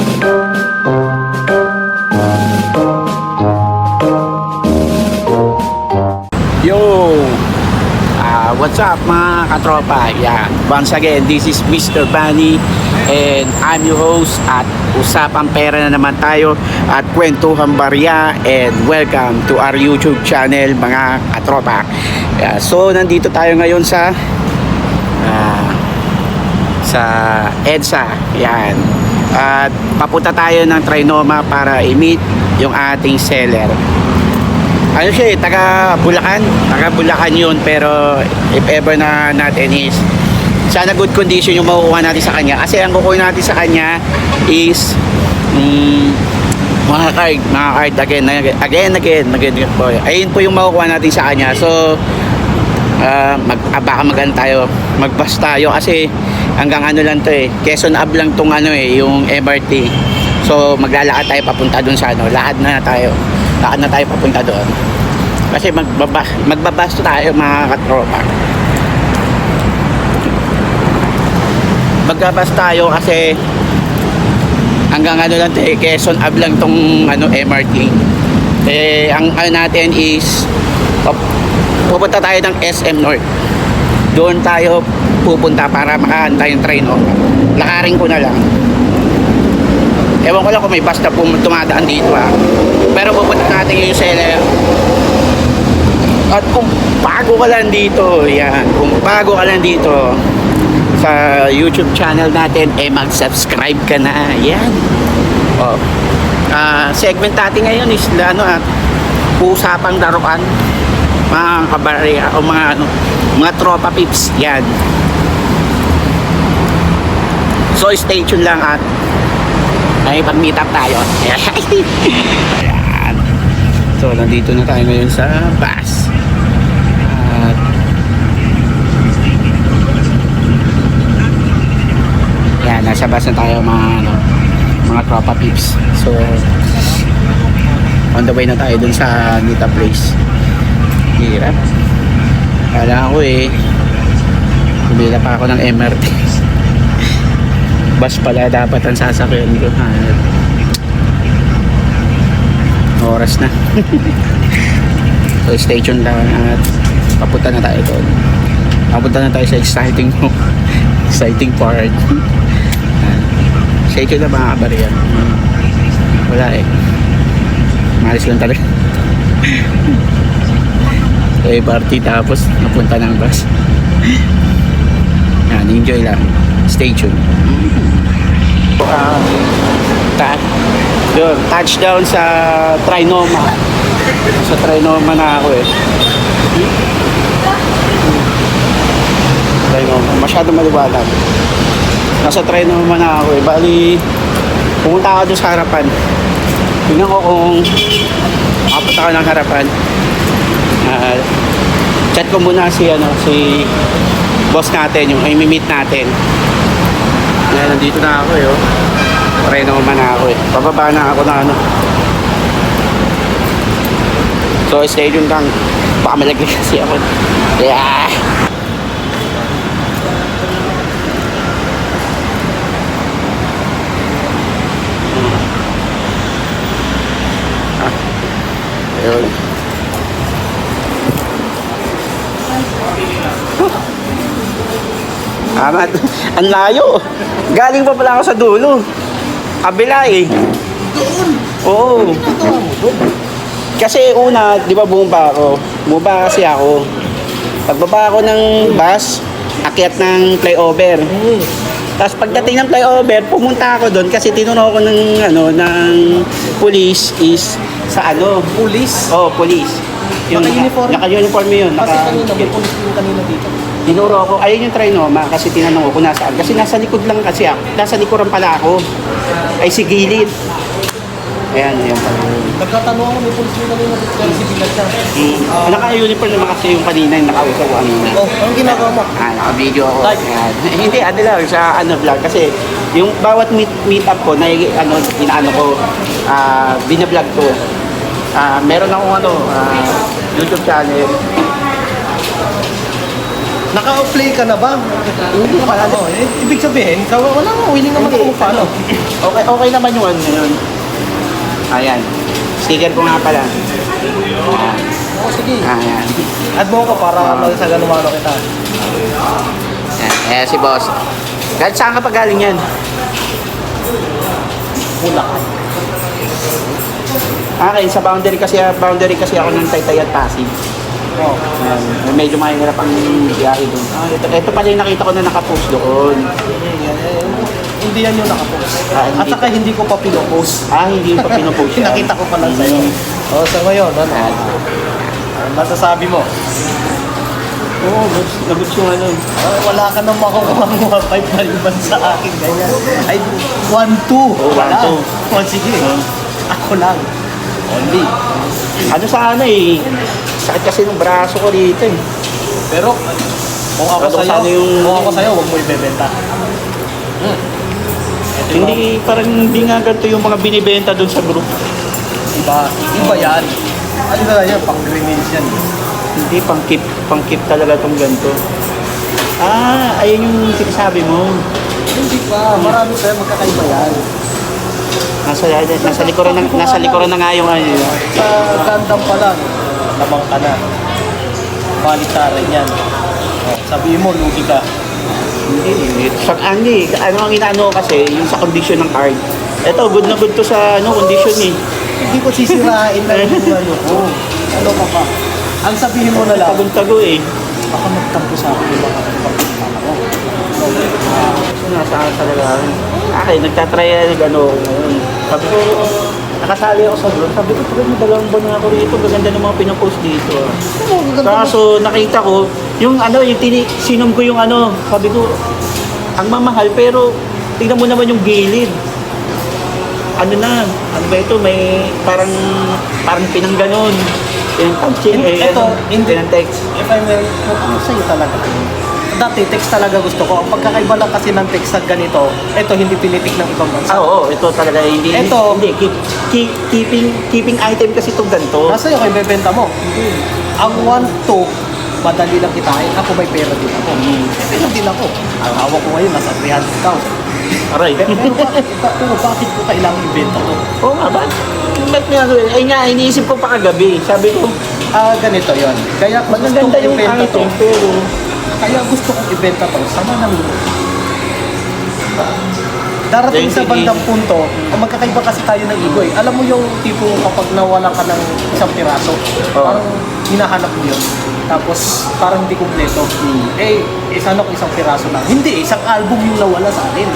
Yo! Ah, what's up mga katropa? Yan. Once again, this is Mr. Bunny and I'm your host at Usapang Pera na naman tayo at Kwentuhan Barya and welcome to our YouTube channel mga katropa. Yeah, so, nandito tayo ngayon sa ah, sa EDSA. Yan. At papunta tayo ng Trinoma para i-meet yung ating seller ano siya eh, taga Bulacan. Taga Bulacan yun, pero if ever na natin is sana good condition yung makukuha natin sa kanya. Kasi ang kukuha natin sa kanya is mm, mga card, mga card again, again, again, again, again po. Ayun po yung makukuha natin sa kanya. So, ah, mag, ah, baka magan tayo, magbas tayo kasi hanggang ano lang to eh, Quezon Ab lang tong ano eh, yung MRT. So, maglalakad tayo papunta dun sa ano, lahat na tayo. Lakad na tayo papunta doon. Kasi magbaba, magbabas tayo mga katropa. Magbabas tayo kasi hanggang ano lang tayo, Quezon Ab lang tong ano, MRT. Eh, ang ano natin is pupunta tayo ng SM North. Doon tayo pupunta para makahantay yung train. Oh. Lakarin ko na lang. Ewan ko lang kung may bus na tumadaan dito ah. Pero pupunta natin yung seller. At kung bago ka lang dito, yan. Kung bago ka lang dito sa YouTube channel natin, eh mag-subscribe ka na. Yan. Oh. Ah, segment natin ngayon is ano at usapang daruan mga kabarya o mga ano mga tropa pips yan so stay tuned lang at ay pag meet up tayo. Ayan. so nandito na tayo ngayon sa bus. At yan nasa bus na tayo mga ano mga tropa pips so on the way na tayo dun sa Nita Place. Hirap. Kala ko eh kumila pa ako ng MRT bus pala dapat ang sasakyan ko. Oras na. So stay tuned lang at papunta na tayo doon. Papunta na tayo sa exciting exciting part. Stay tuned na mga kabarya wala eh. Malis lang talaga. Eh party tapos napunta ng bus. Yan enjoy lang stay tuned. Uh, ta yun, touchdown sa Trinoma. Sa Trinoma na ako eh. Trinoma. Masyado maliwanag. Nasa Trinoma na ako eh. Bali pumunta ako doon sa harapan. Tingnan ko kung makapunta ako ng harapan. Ah, chat ko muna si ano si boss natin yung ay meet natin Ngayon, nandito na ako eh oh. Try naman na ako eh. Pababa na ako na ano. So stay tuned lang. Baka malagay kasi ako. Yeah Ayun. Amat. Ang layo. Galing pa pala ako sa dulo. Kabila eh. Doon? Oo. Kasi una, di ba bumaba ako? Bumaba kasi ako. Pagbaba ako ng bus, akyat ng flyover. Tapos pagdating ng flyover, pumunta ako doon kasi tinuro ko ng ano ng police is sa ano? Police? Oh, police. Naka-uniform? Naka-uniform yun. Kasi Naka, kanina, may police yung kanina dito. Tinuro ako, ayun yung trinoma kasi tinanong ko nasaan. Kasi nasa likod lang kasi ako. Nasa likuran pala ako. Ay si gilid. Ayan, ayan pala. Nagkatanong ako, may police yung kanina dito. Pero civil lang siya. Mm. Naka-uniform naman kasi yung kanina yung nakausap ko ano. Oh, anong ginagawa mo? Ah, naka-video ako. Ayan. Hindi, ano lang, sa ano vlog. Kasi yung bawat meet, meet up ko, na ano, inaano ko, ah, binablog ko. Ah, meron akong ano, ah, YouTube channel. Naka-play ka na ba? Hindi pa. Ano, eh, ibig sabihin, ka, wala mo, willing naman ako follow. Okay, okay naman yung ano yun. Ayan. Sticker ko nga pala. Ayan. Oo, sige. Ayan. Add mo ako para uh, sa ganun ano kita. Ayan. Eh, si boss. Kahit saan ka pa galing yan? Bulacan. Akin, sa boundary kasi, boundary kasi ako ng Taytay at Pasig. Oo. Ayan. Medyo mahirap ang biyahe doon. Ah, ito, ito pala yung nakita ko na nakapost doon. Eh, Hindi yan yung nakapost. Ah, hindi. At saka hindi ko pa pinopost. Ah, hindi pa pinopost yan. Nakita ko pa lang sa'yo. Oo, sa ngayon, ano? Ayan. Ano masasabi mo? Oo, oh, goods, na goods yung ano. Ah, wala ka nang makukuha mga 5 maliban sa akin. Ganyan. Ay, 1-2. Oo, Wala. 1-2. O, sige. Ah. Ako lang. Only. Ano sa ano eh, sakit kasi ng braso ko dito eh. Pero, kung ako Ano sa'yo, yung- kung ako sa'yo, huwag mo ibebenta. Hmm. Ito Hindi, parang hindi nga ganito yung mga binibenta doon sa group. Iba, iba yan. Ano na yan, pang grenades yan. Hindi, pang keep, pang keep talaga tong ganito. Ah, ayun yung sinasabi mo. Hindi pa, marami pa magkakaiba yan. Nasa, nasa likuran na, nasa likuran na nga yung ano. Sa Gundam pa lang, lamang ka na. Baliktaran yan. Sabihin mo, lugi ka. Hindi, sa, ah, hindi, ano ang inaano kasi, yung sa condition ng card. Ito, good na good to sa ano, condition eh. Hindi ko sisirain lang yung ano ko. Ano ka pa? Ang sabihin mo na lang, Tagong-tago eh. baka magtampo sa akin mga kapagkakala ko. So, nasa talaga. Akin, nagtatry ng ano, ngayon. Sabi ko, nakasali ako sa group. Sabi ko, pero may dalawang buwan na ako rito. Gaganda ng mga pinapost dito. ah." Kaso nakita ko, yung ano, yung tini, sinom ko yung ano, sabi ko, ang mamahal pero tingnan mo naman yung gilid. Ano na, ano ba ito, may parang, parang pinangganon. Pinang-touching, eh, Ito, ano, hindi. pinang-text. If I may, ano sa'yo talaga? Dati, text talaga gusto ko. Ang pagkakaiba lang kasi ng text na ganito, ito hindi pinitik ng ibang bansa. Ah, oo, ito talaga, hindi, Ito. hindi, keep, keep, keeping, keeping item kasi itong ganito. Nasa iyo, kay bebenta mo. Ang 1-2, madali lang kitain. Ako may pera din ako. May pera din ako. Ang hawak ko ngayon, nasa 300,000. Aray. Pero, pero bakit ko kailangan ibenta to? Oo nga ba? Ba't nga, ay nga, iniisip ko pa kagabi. Sabi ko, Ah, ganito yon. Kaya gusto magaganda kong yung ibenta to. item, pero Kaya gusto kong ibenta to. Sama ng Darating Yung sa bandang punto, ang magkakaiba kasi tayo ng ego eh. Alam mo yung tipo kapag nawala ka ng isang piraso, Oo. parang hinahanap mo yun. Tapos parang hindi kumpleto. Eh, eh sana kung isang piraso lang. Hindi, isang album yung nawala sa akin.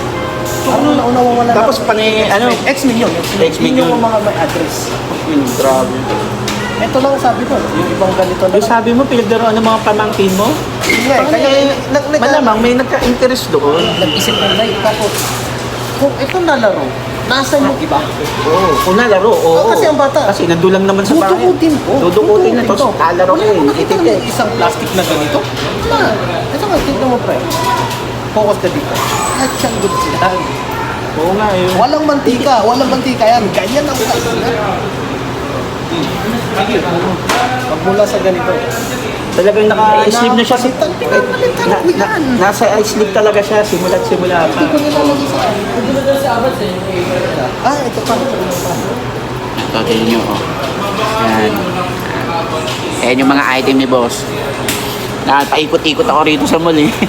Parang na nawawala Tapos panay- ano? X-Men yun. X-Men. X-Men Yun yung yun. mga may address. yun, grabe. Ito lang sabi ko, yung ibang ganito lang. Yung sabi mo, pinagdaroan ng mga pamangkin mo? Yun nga eh, kaya eh, nag- nag- malamang may nagka-interest doon. nag-isip ng live. Tapos, kung ito nalaro, nasa yung iba? Oo. Kung nalaro, oo. Oo, kasi ang bata. Kasi nandulang naman sa bahay. Dudukutin ko. Dudukutin na. Dudukutin Tapos ko. Wala eh. nakita ng isang plastic na ganito. Wala. Ito nga, tignan mo pre. Focus ka dito. Lahat siyang good yan. Oo nga eh. Walang mantika. Walang mantika yan. Ganyan ang kailangan. Magmula sa ganito. Talagang naka-sleeve na siya. Pinapalitan Na, ko na, nasa sleeve talaga siya, simula't simula pa. Hindi ko nilalagay sa Ah, ito pa. Ito, tingnan nyo, oh. Yan. Ayan yung mga item ni boss. Nakapaikot-ikot ako rito sa mall eh.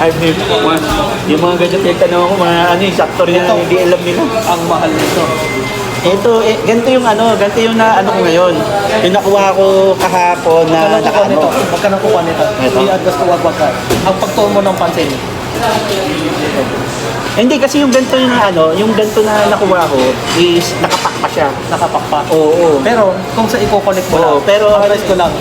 May, mga, yung mga ganyan pinagtanong ako, mga ano yung saktor niya, hindi alam nila. Ang mahal nito. Ito, eh, ganito yung ano, ganito yung na ano ko ngayon. Yung nakuha ko kahapon na Magkano nito? ano. Magkano kuha nito? Ito. I-adjust ko wag ka. Ang pagtuon mo ng pansin. Eh, Hindi kasi yung ganito yung ano, yung ganito na nakuha ko is nakapak pa siya. Nakapakpa. Oo. Pero kung sa i-connect mo Oo, lang, pero- ang price ko lang.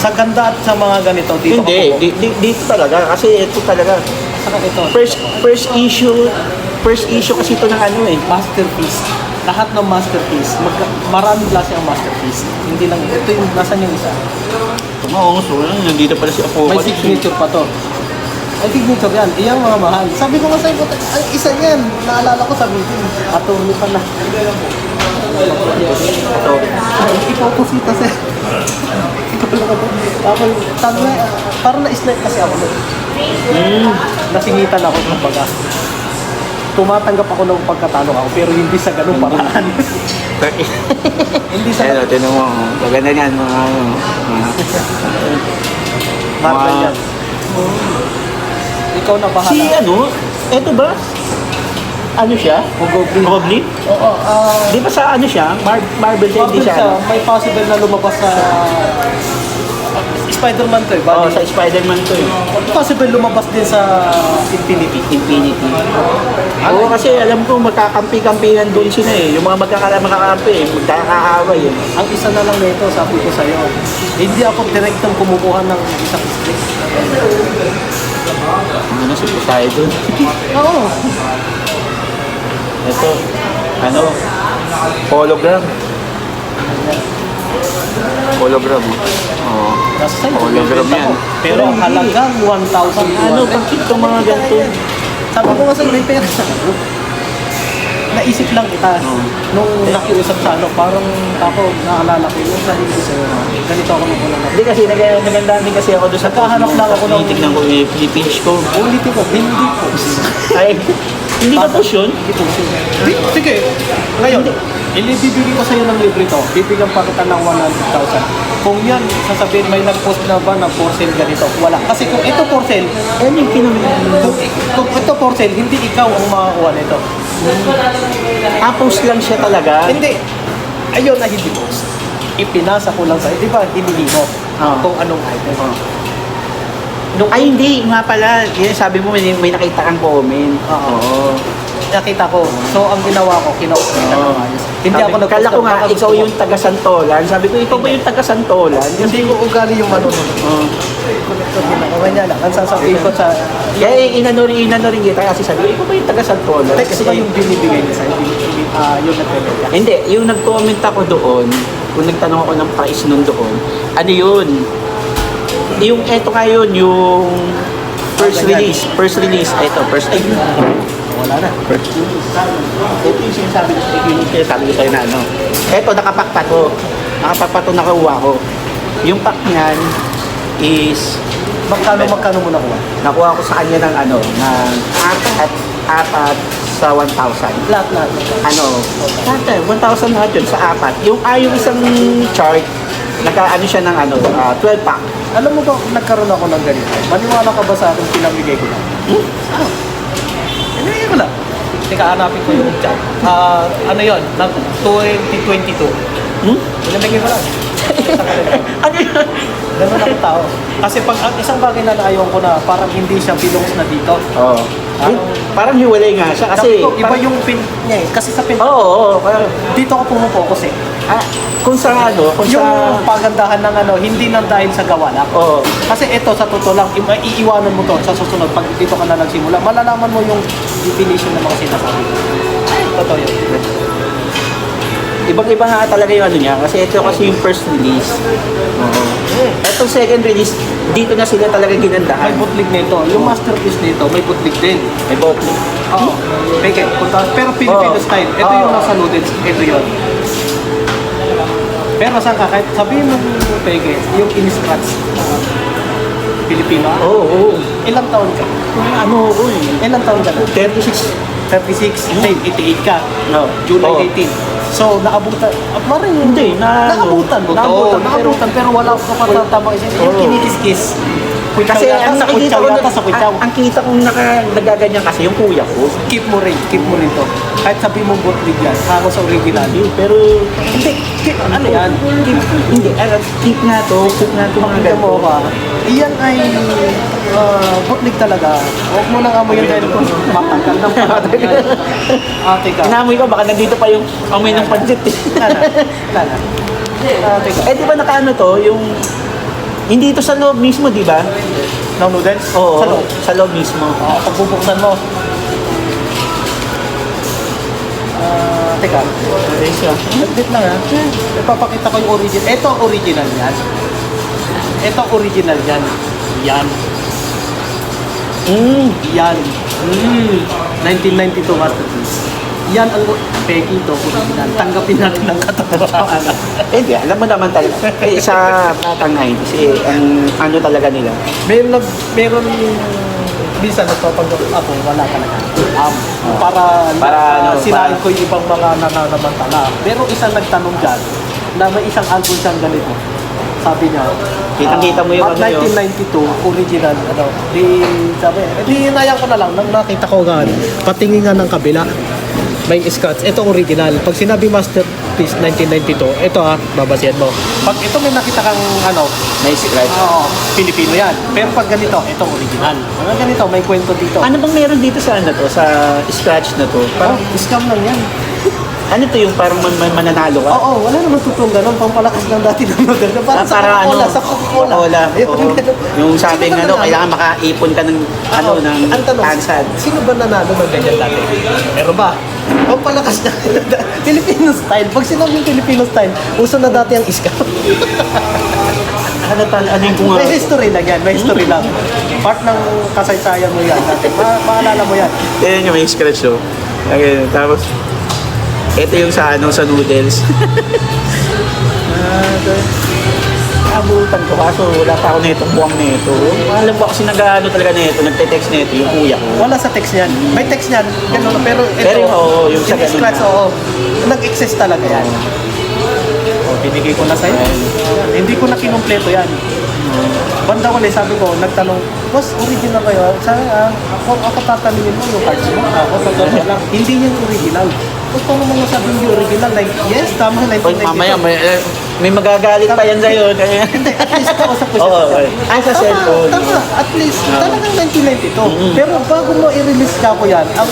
Sa ganda at sa mga ganito, dito Hindi, ka di, di, dito talaga kasi ito talaga. Saka ito, First first issue, first issue kasi ito ng ano eh. masterpiece. Lahat ng masterpiece. Mag, maraming klase ang masterpiece. Hindi lang, ito yung, nasan yung isa? Oo, so nandito pala si Apo. May signature pa to. May signature yan. Iyang mga mahal. Sabi ko nga sa'yo, "Puta, ang isa niyan. Naalala ko sa meeting. Attorney pa na. Ito. Ay, ipopusita sa'yo. Tapos, tag na, parang na-snipe kasi ako. Mm. Nasingitan ako ng baga. Tumatanggap ako ng pagkatalo ako, pero hindi sa ganung paraan. hindi sa Ayun, tinan mo. Maganda yan, mga ano. Marvel yan. Ikaw na bahala. Si ano? Eto ba? Ano siya? Goblin. Goblin? Oo, ah... Di ba sa ano siya? Mar Marvel din, Marvel di siya? siya, ano? may possible na lumabas sa... Spider-Man to eh, Oo, bali. sa Spider-Man to eh. Possible lumabas din sa Infinity. Infinity. Oo, kasi alam ko magkakampi-kampihan doon sila eh. Yung mga magkakala magkakampi eh, magkakaaway eh. Ang isa na lang nito, sabi ko sa'yo, hindi ako direktang kumukuha ng isang stick. Ano si Poseidon? Oo. Ito, ano, hologram. Hologram. Oo. Nasa. Hologram yan. ko. Pero Pero halagang 1,200. Ano, bakit itong mga ganito? Sabi ko nga sa'yo, may pera sa ano. Naisip lang kita. Oo. Nung nakiusap sa ano, parang ako, naalala ko yung sabi ko sa'yo, ganito ako nung ulang Hindi kasi nag nagandaan din kasi ako doon sa Nagkahanap lang ako ng- Tinitignan ko yung Philippines ko. Ulitin ko, hindi po. Ay, hindi ba po yun? Hindi sige, ngayon, ilibibigay ko sa'yo ng libre to. Bibigyan pa kita ng 100,000. Kung yan, sasabihin may nag-post na ba ng for sale ganito? Wala. Kasi kung ito for sale, Ano yung kinamit? kung, kung ito for sale, hindi ikaw ang makakuha nito. Ah, post lang siya talaga. Hindi. Ayun na hindi post. Ipinasa ko lang sa'yo. Di ba, hiningi mo Ah. kung anong item. Ah. Nung Ay, hindi. Nga pala. Yan, sabi mo, may, may nakita kang comment. Oo. Nakita ko. So, ang ginawa ko, kinausap kita ng ayos. Hindi ako nag Kala ko nga, ikaw yung taga Santolan. Sabi ko, ikaw ba yung taga Santolan? Hindi ko ugali yung manunod. Oh. Connector din ako. Kanya lang. Ang sasabihin ko sa... Kaya inano rin, inano rin kita kasi sabi ko, ikaw ba yung taga Santolan? Text ba yung binibigay niya sa'yo? Binibigay- Ah, yung nagpapagaya. Hindi, yung nag-comment ako doon, kung nagtanong ako ng price nun doon, ano yun? Yung eto nga yun, yung first Ah, release. First release. Eto, first ay, Wala na. Ito yung sinasabi ko, ito yung sinasabi ko sa'yo na ano. Eto, nakapak pa to. Nakapak pa to nakuha ko. Yung pack niyan is Magkano, magkano mo nakuha? nakuha ko sa kanya ng ano, ng apat, apat sa 1,000. Lahat, lahat. ano, lahat 1,000 lahat yun sa apat. Yung, ah, yung isang chart, naka ano siya ng ano, ah, 12 pack. Alam mo ba, nagkaroon ako ng ganito. Maniwala ka ba sa akin pinamigay ko lang? Hmm? Ah. Teka, hanapin ko yung chat. Ah, ano yun? Nag 2022. Hmm? Pinamigay ko lang. Sa kanila. Ano yun? Ganun ako tao. Kasi pag ang isang bagay na naayon ko na parang hindi siya belongs na dito. Oo. Ano? Parang hiwalay nga siya kasi... Ko, iba parang- yung pin niya eh. Kasi sa pin, Oo, oo, parang, dito ako pumupokus eh. Ah, kung sa ano, kung Yung sa... pagandahan ng ano, hindi nang dahil sa gawa lang. Oo. Kasi ito, sa totoo lang, iiwanan mo to sa susunod. Pag dito ka na nagsimula, malalaman mo yung definition ng mga sinasabi ko. Totoo yun. Ibang-iba nga talaga yung ano niya kasi ito kasi yung first release. Oo. Etong second release, dito na sila talaga May ginandahan. bootleg nito. Yung masterpiece nito, may bootleg din. May bottling. Oo. Peke, punta. Pero Filipino Oo. style. Ito yung Oo. nasa loaded. Ito yun. Pero saan ka? Kahit sabihin mo peke, yung in-scratch. Filipino. Oo, oo. Ilang taon ka? Ano ko eh. Ilang taon ka na? 36. 36. Same, 88 ka. No. July Oo. 18. So, naabutan. Ah, maring Hindi, na- Naabutan mo to. naabutan, pero- Naabutan, pero wala ko patatama isa. Yung Oo. kinikis-kis. Kasi ang nakikita ko yata sa kutsaw. ang, ang kita kong naka, nagaganyan kasi yung kuya ko. Keep mo rin, keep mo rin to. Kahit sabi mo bootleg yan, hako sa original. Hindi, pero Hindi, keep, ano yan? keep, hindi, uh, keep nga to, keep nga to mga ganito. mo ka. Iyan ay uh, bootleg talaga. Huwag mo nang amoy yan dahil kung matanggal na matanggal yan. Ate ka. Inamoy ko, baka nandito pa yung amoy ng pansit. Lala. Lala. Ate ka. eh, di ba nakaano to, yung, hindi ito sa loob mismo, di ba? No noodles? Oo, Sa loob. sa loob mismo. Ah, pag bubuksan mo. Ah, teka. Wait lang ha. Ipapakita ko yung original. Ito ang original yan. Ito ang original yan. Yan. Mm. Yan. Mm. 1992 masterpiece. yan ang peki to, original. Tanggapin natin ang katotohanan. Eh, Hindi, alam mo naman talaga. Eh, sa batang 90s, eh, ang ano talaga nila. meron meron minsan nagpapag ako, wala talaga. Um, para Para para ano, sinain para- ko yung ibang mga nananamantala. Pero isang nagtanong dyan, na may isang album siyang ganito. Sabi niya, Kitang-kita mo yung ah, ano yun. 1992, original, ano, di, sabi, eh, di hinayang ko na lang, nang nakita ko nga, patingin nga ng kabila, may scratch, ito original. Pag sinabi masterpiece 1992, ito ha, babasihan mo. Pag ito may nakita kang, ano, May scratch. Oo, Pilipino yan. Pero pag ganito, ito original. Mga ganito, may kwento dito. Ano bang meron dito sa ano to, sa scratch na to? Parang Parang, scam lang yan. ano to yung parang man, man- mananalo ka? Oo, wala naman totoong ganun. Pampalakas lang dati ng maganda. Parang sa para Coca-Cola, ano, sa Coca-Cola. Coca-Cola, Ayun, oo. ganun. Yung sabi Sino ng ba ano, nanalo? kailangan makaipon ka ng, ano, Oo. ng Ang tanong, tansad. sino ba nanalo ng ganyan dati? Meron ba? Pampalakas na. Filipino style. Pag sinabing Filipino style, uso na dati ang scam. Ano tal, ano yung kung may history lang yan. May history lang. Part ng kasaysayan mo yan dati. Ma maalala mo yan. Yan yung may scratch oh. Okay, tapos, ito yung sa ano, sa noodles. ah. Abutan ko kaso wala pa ako nito, buwang nito. Alam ko kasi nag-ano talaga nito, nagte-text nito yung kuya ko. Wala sa text niyan. May text niyan, ganun, pero ito, Pero yung, oo, yung sa ganun scratch, oo. Nag-exist talaga yan. Oh, binigay ko na sa'yo. Yan, Hindi ko na kinumpleto yan. Banda ko sabi ko, nagtanong, Boss, original kayo? Sa, ah, ako, ako tatanungin mo yung cards mo. Ako, totoo lang. Hindi yan original. Ba't paano mo sabi hindi original? Like, yes, tama, Pag 1992. mamaya may, eh, may magagalit pa yan sa'yo. Kaya, Hindi, at least kausap ko siya. Oo, cellphone. Ah, sa Tama, cellphone. Tama, at least, Oo. talagang 1992. Pero bago mo i-release ka ko yan, ang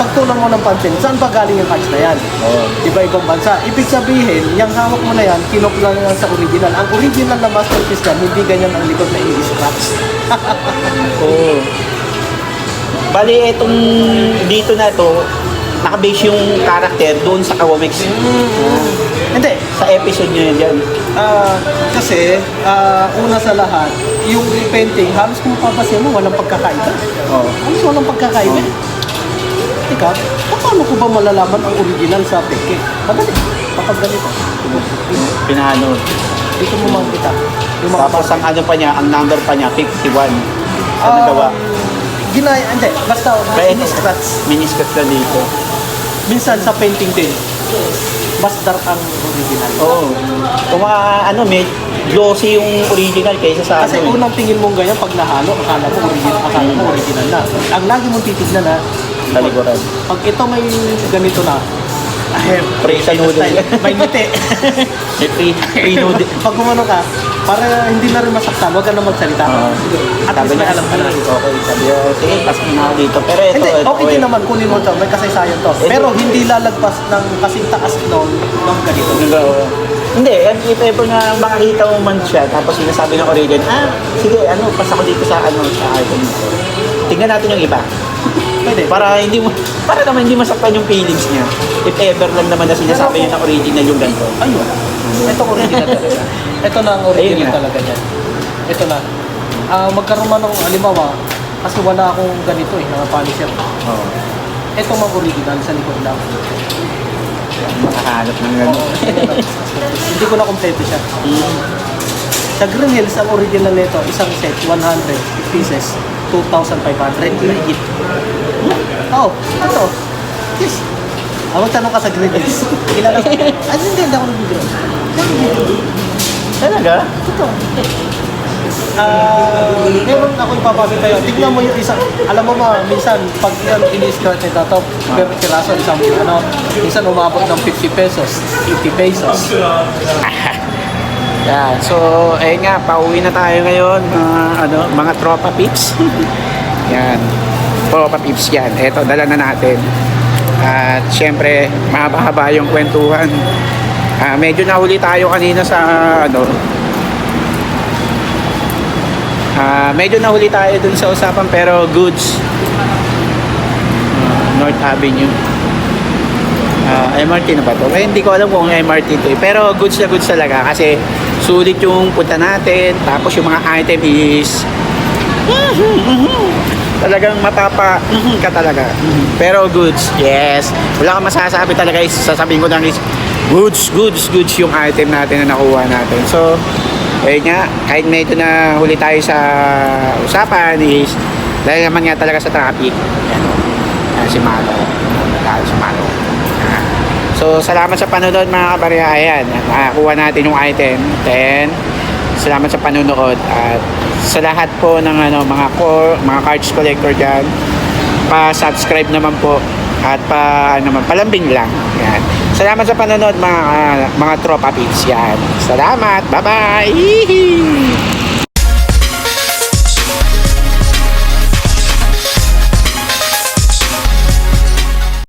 pagtunan mo ng pansin, saan ba galing yung cards na yan? Oo. Iba ibang bansa. Ibig sabihin, yung hawak mo na yan, kinopla na yan sa original. Ang original na masterpiece yan, hindi ganyan ang likod na i-scratch. Oo. Bali, itong dito na to, nakabase yung character doon sa Kawamex. Hindi, Sa episode nyo yun dyan. Ah, kasi, ah, una sa lahat, yung painting, halos kung papasya mo, walang pagkakaiba. Oo. Halos walang pagkakaiba. Teka, paano ko ba malalaman ang original sa peke? Madali. Kapag ganito. Pinano. Dito mo makikita. Yung mga Tapos ang ano pa niya, ang number pa niya, 51. Sa Ah, nagawa. Ginaya, hindi. Basta, Kaya ito, scratch. miniskat na dito. Minsan sa painting din, mas dark ang original. Oo. Kung ah, ano, may glossy yung original kaysa sa Kasi ano. eh. unang tingin mong ganyan, pag nahalo, akala mo original, akala mo original na. Ang lagi mong titignan na, Sa likuran. pag ito may ganito na, Pre sa noodle. may ngiti. Free, free noodle. pag gumano ka, para hindi na rin masaktan, huwag ka na magsalita. Oo. At Sabi least may alam ka na. Okay, sabi niya, sige, pasok na ako dito. Pero ito, Hindi, ito, okay din naman kunin mo to, may kasaysayan to. Ito- Pero hindi lalagpas ng kasing taas noon ng ganito. Hindi, and if ever na makakita mo man siya, tapos sinasabi ng origin, ah, sige, ano, pasa ko dito sa, ano, sa item. Tingnan natin yung iba. Pwede. Para hindi mo, para naman hindi masaktan yung feelings niya. If ever lang naman na sinasabi niya na original yung ganito. Ayun. Ito original talaga. Ito na ang Ayun original talaga niyan. Ito na. Ah, magkaroon man ng halimbawa, kasi wala akong ganito eh, mga polisher. Oo. Ito mang original sa likod lang. Makahanap ng gano'n. Hindi ko na kompleto siya. Mm. Sa Green Hills, ang original nito, isang set, 100 pieces, 2,500 higit. Oo, oh, ito. Yes. Ah, magtanong ka sa Hills. Kilala ko. Ah, hindi, hindi ako nag-green. Talaga? Ito. Ah, meron ako ipapakita tayo. Tignan mo yung isa. Alam mo ma, minsan pag yan ini-scratch nito to, pero piraso isang ano, minsan umabot ng 50 pesos, 50 pesos. Yan. So, ayun nga, pauwi na tayo ngayon, mga, ano, mga tropa pips. yan. Tropa pips yan. Eto, dala na natin. At syempre, mahaba-haba yung kwentuhan. Ah, medyo nahuli tayo kanina sa, ano, Ah, medyo nahuli tayo dun sa usapan pero goods. Ah, North Avenue. Ah, MRT na ba to? Eh, hindi ko alam kung MRT to eh. Pero goods na goods talaga kasi sulit yung punta natin. Tapos yung mga item is talagang mapapa mhm ka talaga. Pero goods, yes. Wala kang masasabi talaga is sasabihin ko lang is goods, goods, goods yung item natin na nakuha natin. So, ayun nga, kahit medyo na huli tayo sa usapan is dahil naman nga talaga sa traffic. Yan. Yan si Malo. Dahil si Malo. Ah. So, salamat sa panonood mga kabarya. Ayan, nakakuha natin yung item. Then, salamat sa panonood at sa lahat po ng ano, mga core, mga cards collector dyan, pa-subscribe naman po at pa ano naman palambing lang. Yan. Salamat sa panonood mga mga tropa pips yan. Salamat. Bye-bye.